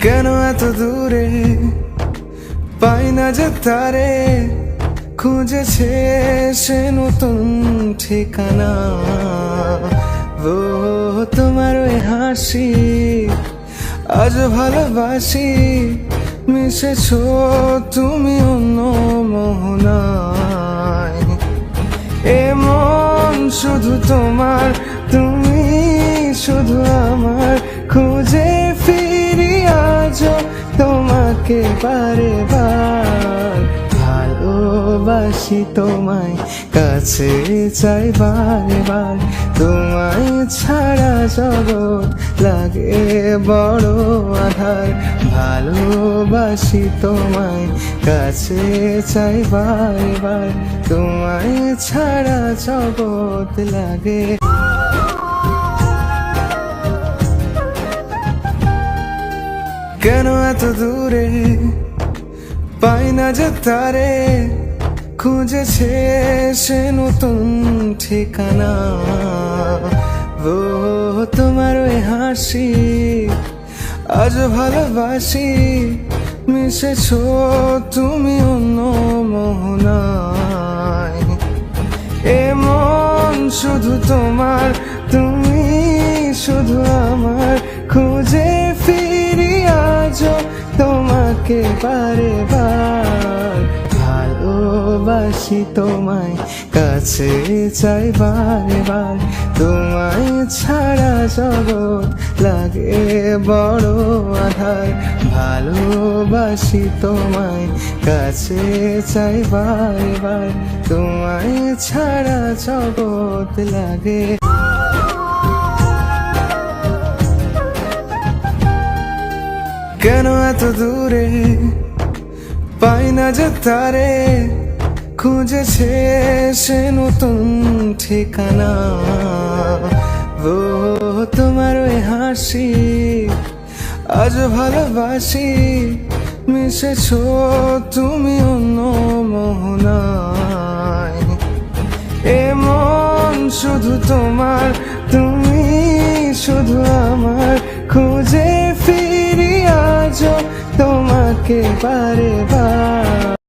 কেন এত দূরে? পাই না যে তারে খুঁজেছে সে নতুন ঠিকানা। ও, তোমার ওই হাসি আজ ভালোবাসি, মিশেছ তুমি অন্য মোহনায়। এমন শুধু তোমার, তুমি শুধু আমার, খুঁজে তোমাকে বার। ভালোবাসি তোমায়, কাছে চাই বারে বার। তোমায় ছাড়া জগৎ লাগে বড় আধার। ভালোবাসি তোমায়, কাছে চাই বারে বার। তোমায় ছাড়া জগৎ লাগে কেন এত দূরে? পাই না যে তারে, খুঁজেছে সে নতুন ঠিকানা। ও, তোমার ওই হাসি, আজ ভালোবাসি, মিশেছ তুমি অন্য মোহনায়। এমন শুধু তোমার, তুমি শুধু আমার, খুঁজে তোমাকে বারে বার ভালোবাসি তোমায়, কাছে চাই বারে বার। তোমায় ছাড়া জগৎ লাগে বড় আধার। ভালোবাসি তোমায়, কাছে চাই বারে বার। তোমায় ছাড়া জগৎ লাগে কেন এত দূরে? পাই না যে তারে, খুঁজেছে সে নতুন ঠিকানা। ও, তোমার ওই হাসি, আজ ভালোবাসি, মিশেছ তুমি অন্য মোহনায়। এমন শুধু তোমার, তুমি শুধু আমার, খুঁজে ফিরি বা